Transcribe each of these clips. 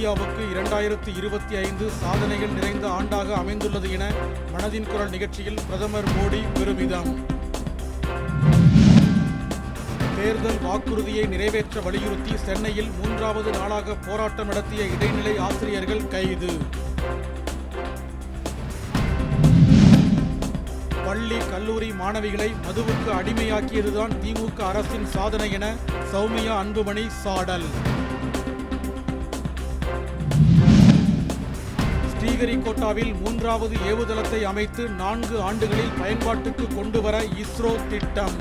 இந்தியாவுக்கு இரண்டாயிரத்தி இருபத்தி ஐந்து சாதனைகள் நிறைந்த ஆண்டாக அமைந்துள்ளது என மனதின் குரல் நிகழ்ச்சியில் பிரதமர் மோடி பெருமிதம். தேர்தல் வாக்குறுதியை நிறைவேற்ற வலியுறுத்தி சென்னையில் மூன்றாவது நாளாக போராட்டம் நடத்திய இடைநிலை ஆசிரியர்கள் கைது. பள்ளி கல்லூரி மாணவிகளை மதுவுக்கு அடிமையாக்கியதுதான் திமுக அரசின் சாதனை என சௌமியா அன்புமணி சாடல். ஸ்ரீஹரிகோட்டாவில் மூன்றாவது ஏவுதளத்தை அமைத்து நான்கு ஆண்டுகளில் பயன்பாட்டுக்கு கொண்டு வர இஸ்ரோ திட்டம்.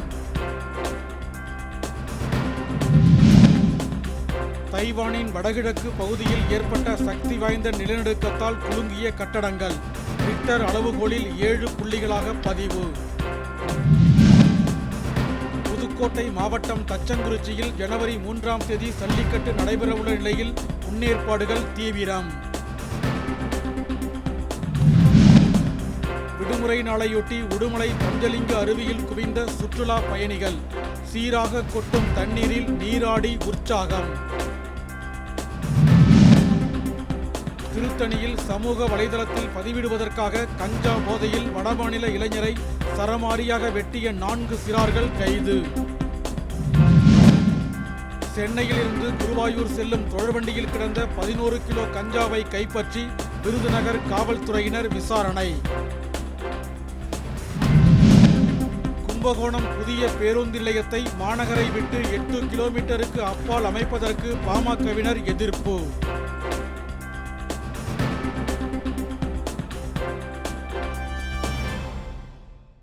தைவானின் வடகிழக்கு பகுதியில் ஏற்பட்ட சக்தி வாய்ந்த நிலநடுக்கத்தால் குலுங்கிய கட்டடங்கள். ரிக்டர் அளவுகோலில் ஏழு புள்ளிகளாக பதிவு. புதுக்கோட்டை மாவட்டம் தச்சங்குறிச்சியில் ஜனவரி மூன்றாம் தேதி சல்லிக்கட்டு நடைபெறவுள்ள நிலையில் முன்னேற்பாடுகள் தீவிரம். விடுமுறை நாளையொட்டி உடுமலை பஞ்சலிங்க அருவியில் குவிந்த சுற்றுலா பயணிகள். சீராக கொட்டும் தண்ணீரில் நீராடி உற்சாகம். திருத்தணியில் சமூக வலைதளத்தில் பதிவிடுவதற்காக கஞ்சா போதையில் வடமாநில இளைஞரை சரமாரியாக வெட்டிய நான்கு சிறார்கள் கைது. சென்னையிலிருந்து குருவாயூர் செல்லும் தொடர்வண்டியில் கிடந்த பதினோரு கிலோ கஞ்சாவை கைப்பற்றி விருதுநகர் காவல்துறையினர் விசாரணை. கும்பகோணம் புதிய பேருந்து நிலையத்தை மாநகரை விட்டு எட்டு கிலோமீட்டருக்கு அப்பால் அமைப்பதற்கு பாமகவினர் எதிர்ப்பு.